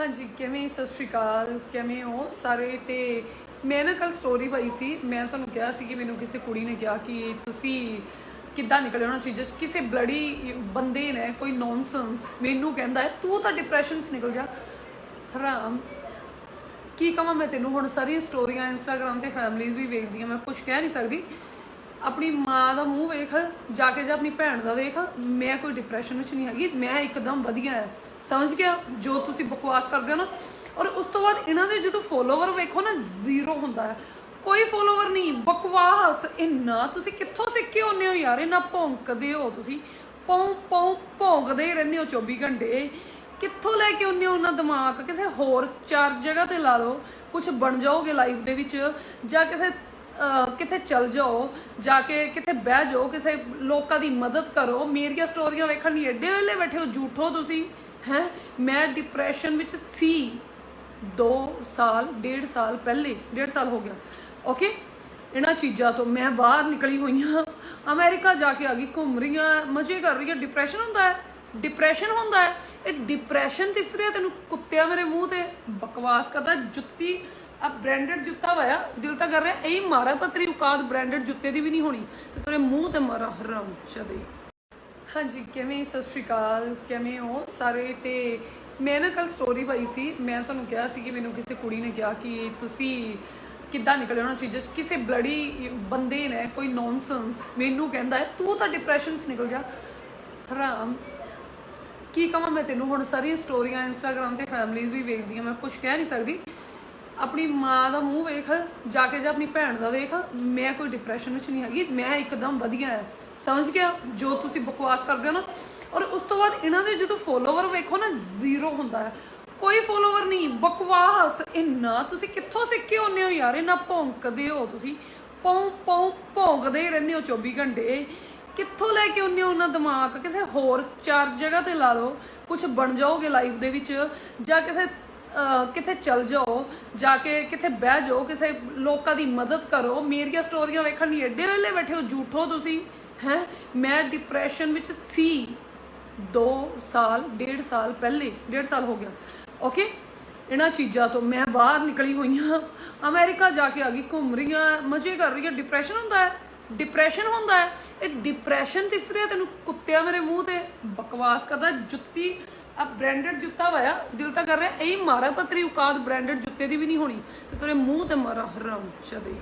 ਹਾਂਜੀ, ਕਿਵੇਂ ਸਤਿ ਸ਼੍ਰੀ ਅਕਾਲ, ਕਿਵੇਂ ਹੋ ਸਾਰੇ? ਤੇ ਮੈਂ ਨਾ ਕੱਲ ਸਟੋਰੀ ਪਾਈ ਸੀ, ਮੈਂ ਤੁਹਾਨੂੰ ਕਿਹਾ ਸੀ ਕਿ ਮੈਨੂੰ ਕਿਸੇ ਕੁੜੀ ਨੇ ਕਿਹਾ ਕਿ ਤੁਸੀਂ ਕਿੱਦਾਂ ਨਿਕਲੇ ਉਹਨਾਂ ਚੀਜ਼ਾਂ 'ਚ? ਕਿਸੇ ਬਲੜੀ ਬੰਦੇ ਨੇ, ਕੋਈ ਨੌਨਸੈਂਸ ਮੈਨੂੰ ਕਹਿੰਦਾ ਹੈ, ਤੂੰ ਤਾਂ ਡਿਪਰੈਸ਼ਨ 'ਚ ਨਿਕਲ ਜਾ। ਹਰਾਮ। ਕੀ ਕਹਾਂ ਮੈਂ ਤੈਨੂੰ? ਹੁਣ ਸਾਰੀਆਂ ਸਟੋਰੀਆਂ ਇੰਸਟਾਗ੍ਰam ਤੇ ਫੈਮਲੀਜ਼ ਵੀ ਵੇਖਦੀ ਵੇਖਦੀਆਂ ਮੈਂ ਕੁਝ ਕਹਿ ਨਹੀਂ ਸਕਦੀ। ਆਪਣੀ ਮਾਂ ਦਾ ਮੂੰਹ ਵੇਖ, ਜਾ ਕੇ ਜਾਂ ਆਪਣੀ ਭੈਣ ਦਾ ਵੇਖ, ਮੈਂ ਕੋਈ ਡਿਪਰੈਸ਼ਨ ਵਿੱਚ ਨਹੀਂ ਹੈਗੀ, ਮੈਂ ਇੱਕਦਮ ਵਧੀਆ ਹੈ। ਸਮਝ ਗਿਆ ਜੋ ਤੁਸੀਂ ਬਕਵਾਸ ਕਰਦੇ ਹੋ ਨਾ? ਔਰ ਉਸ ਤੋਂ ਬਾਅਦ ਇਹਨਾਂ ਦੇ ਜਦੋਂ ਫੋਲੋਵਰ ਵੇਖੋ ਨਾ ਜ਼ੀਰੋ ਹੁੰਦਾ ਹੈ। ਕੋਈ ਫੋਲੋਵਰ ਨਹੀਂ ਬਕਵਾਸ ਇੰਨਾ ਤੁਸੀਂ ਕਿੱਥੋਂ ਸਿੱਖੇ ਹੁੰਨੇ ਹੋ ਯਾਰ? ਇੰਨਾ ਭੌਂਕਦੇ ਹੋ ਤੁਸੀਂ। ਪੌਂ ਪੌਂ ਭੌਂਕਦੇ ਹੀ ਰਹਿੰਦੇ ਹੋ 24 ਘੰਟੇ। ਕਿੱਥੋਂ ਲੈ ਕੇ ਆਉਂਦੇ ਹੋ ਉਹਨਾਂ ਦਿਮਾਗ? ਕਿਸੇ ਹੋਰ ਚਾਰ ਜਗ੍ਹਾ ਤੇ ਲਾ ਲਓ। ਕੁਝ ਬਣ ਜਾਓਗੇ ਲਾਈਫ ਦੇ ਵਿੱਚ ਜਾਂ ਕਿਸੇ ਅਹ, ਕਿਤੇ ਚਲ ਜਾਓ ਜਾ ਕੇ ਕਿਤੇ ਬਹਿ ਜਾਓ ਕਿਸੇ ਲੋਕਾਂ ਦੀ ਮਦਦ ਕਰੋ। ਮੇਰੀਆਂ ਸਟੋਰੀਆਂ ਵੇਖਣ ਲਈ ਐਡੇ ਵੇਲੇ ਬੈਠੇ ਹੋ ਝੂਠੋ ਤੁਸੀਂ। ਹੈ? ਮੈਂ ਡਿਪਰੈਸ਼ਨ ਵਿੱਚ ਸੀ। 2 ਸਾਲ 1.5 ਸਾਲ ਪਹਿਲੇ 1.5 ਸਾਲ ਹੋ ਗਿਆ। ਓਕੇ ਇਹਨਾਂ ਚੀਜ਼ਾਂ ਤੋਂ ਮੈਂ ਬਾਹਰ ਨਿਕਲੀ ਹੋਈ ਹਾਂ। ਅਮਰੀਕਾ ਜਾ ਕੇ ਆ ਗਈ, ਘੁੰਮ ਰਹੀ ਹਾਂ, ਮਜ਼ੇ ਕਰ ਰਹੀ ਹਾਂ। ਡਿਪਰੈਸ਼ਨ ਹੁੰਦਾ ਹੈ। ਡਿਪਰੈਸ਼ਨ ਹੁੰਦਾ ਹੈ। ਇਹ ਡਿਪਰੈਸ਼ਨ ਦਿਸ ਰਿਹਾ ਤੈਨੂੰ ਕੁੱਤਿਆ ਮੇਰੇ ਮੂੰਹ ਤੇ ਬਕਵਾਸ ਕਰਦਾ। ਜੁੱਤੀ ਆ ਬ੍ਰਾਂਡਡ ਜੁੱਤਾ ਵਾਇਆ ਦਿਲ ਤਾਂ ਕਰ ਰਿਹਾ ਐਂ ਮਾਰਾ ਪਤਰੀ ਔਕਾਤ ਬ੍ਰਾਂਡਡ ਜੁੱਤੇ ਦੀ ਵੀ ਨਹੀਂ ਹੋਣੀ। ਤੇਰੇ ਮੂੰਹ ਤੇ ਮਾਰਾ ਹਰਾਮ ਚਦੇ ਹਾਂਜੀ, ਕਿਵੇਂ ਸਤਿ ਸ਼੍ਰੀ ਅਕਾਲ, ਕਿਵੇਂ ਹੋ ਸਾਰੇ? ਤੇ ਮੈਂ ਨਾ ਕੱਲ ਸਟੋਰੀ ਪਾਈ ਸੀ। ਮੈਂ ਤੁਹਾਨੂੰ ਕਿਹਾ ਸੀ ਕਿ ਮੈਨੂੰ ਕਿਸੇ ਕੁੜੀ ਨੇ ਕਿਹਾ ਕਿ ਤੁਸੀਂ ਕਿੱਦਾਂ ਨਿਕਲੇ ਉਹਨਾਂ ਚੀਜ਼ਾਂ 'ਚ? ਕਿਸੇ ਬਲੜੀ ਬੰਦੇ ਨੇ, ਕੋਈ ਨੌਨਸੈਂਸ ਮੈਨੂੰ ਕਹਿੰਦਾ ਹੈ, ਤੂੰ ਤਾਂ ਡਿਪਰੈਸ਼ਨ 'ਚ ਨਿਕਲ ਜਾ। ਹਰਾਮ ਕੀ ਕਹਾਂ ਮੈਂ ਤੈਨੂੰ? ਹੁਣ ਸਾਰੀਆਂ ਸਟੋਰੀਆਂ ਇੰਸਟਾਗ੍ਰam ਤੇ ਫੈਮਲੀਜ਼ ਵੀ ਵੇਖਦੀ ਵੇਖਦੀਆਂ ਮੈਂ ਕੁਝ ਕਹਿ ਨਹੀਂ ਸਕਦੀ। ਆਪਣੀ ਮਾਂ ਦਾ ਮੂੰਹ ਵੇਖ, ਜਾ ਕੇ ਜਾਂ ਆਪਣੀ ਭੈਣ ਦਾ ਵੇਖ, ਮੈਂ ਕੋਈ ਡਿਪਰੈਸ਼ਨ ਵਿੱਚ ਨਹੀਂ ਹੈਗੀ, ਮੈਂ ਇੱਕਦਮ ਵਧੀਆ ਹੈ। ਸਮਝ ਗਿਆ? ਜੋ ਤੁਸੀਂ ਬਕਵਾਸ ਕਰਦੇ ਹੋ ਨਾ, ਔਰ ਉਸ ਤੋਂ ਬਾਅਦ ਇਹਨਾਂ ਦੇ ਜਦੋਂ ਫੋਲੋਵਰ ਵੇਖੋ ਨਾ ਜ਼ੀਰੋ ਹੁੰਦਾ ਹੈ। ਕੋਈ ਫੋਲੋਵਰ ਨਹੀਂ, ਬਕਵਾਸ। ਇੰਨਾ ਤੁਸੀਂ ਕਿੱਥੋਂ ਸਿੱਖੇ ਹੁੰਨੇ ਹੋ ਯਾਰ? ਇੰਨਾ ਭੌਂਕਦੇ ਹੋ ਤੁਸੀਂ। ਪੌਂ ਪੌਂ ਭੌਂਕਦੇ ਹੀ ਰਹਿੰਦੇ ਹੋ 24 ਘੰਟੇ। ਕਿੱਥੋਂ ਲੈ ਕੇ ਆਉਂਦੇ ਹੋ ਉਹਨਾਂ ਦਿਮਾਗ? ਕਿਸੇ ਹੋਰ ਚਾਰ ਜਗ੍ਹਾ ਤੇ ਲਾ ਲਓ। ਕੁਝ ਬਣ ਜਾਓਗੇ ਲਾਈਫ ਦੇ ਵਿੱਚ। ਜਾਂ ਕਿਸੇ ਕਿਤੇ ਚਲ ਜਾਓ, ਜਾ ਕੇ ਕਿਤੇ ਬਹਿ ਜਾਓ, ਕਿਸੇ ਲੋਕਾਂ ਦੀ ਮਦਦ ਕਰੋ। ਮੇਰੀਆਂ ਸਟੋਰੀਆਂ ਵੇਖਣ ਲਈ ਐਡੇ ਵੇਲੇ ਬੈਠੇ ਹੋ ਝੂਠੋ ਤੁਸੀਂ, ਹੈ? ਮੈਂ ਡਿਪਰੈਸ਼ਨ ਵਿੱਚ ਸੀ 2 ਸਾਲ 1.5 ਸਾਲ ਪਹਿਲੇ 1.5 ਸਾਲ ਹੋ ਗਿਆ। ਓਕੇ ਇਹਨਾਂ ਚੀਜ਼ਾਂ ਤੋਂ ਮੈਂ ਬਾਹਰ ਨਿਕਲੀ ਹੋਈ ਹਾਂ। ਅਮਰੀਕਾ ਜਾ ਕੇ ਆ ਗਈ, ਘੁੰਮ ਰਹੀ ਹਾਂ, ਮਜ਼ੇ ਕਰ ਰਹੀ ਹਾਂ। ਡਿਪਰੈਸ਼ਨ ਹੁੰਦਾ ਹੈ। ਡਿਪਰੈਸ਼ਨ ਹੁੰਦਾ ਹੈ। ਇਹ ਡਿਪਰੈਸ਼ਨ ਦਿਸ ਰਿਹਾ ਤੈਨੂੰ ਕੁੱਤਿਆ ਮੇਰੇ ਮੂੰਹ ਤੇ ਬਕਵਾਸ ਕਰਦਾ, ਜੁੱਤੀ ਆ ਬ੍ਰਾਂਡਡ ਜੁੱਤਾ ਵਾਇਆ ਦਿਲ ਤਾਂ ਕਰ ਰਿਹਾ ਐਂ ਮਾਰਾ ਪਤਰੀ ਔਕਾਤ ਬ੍ਰਾਂਡਡ ਜੁੱਤੇ ਦੀ ਵੀ ਨਹੀਂ ਹੋਣੀ, ਤੇ ਤੇਰੇ ਮੂੰਹ ਤੇ ਮਾਰਾ ਹਰਾਮ ਚਦੇ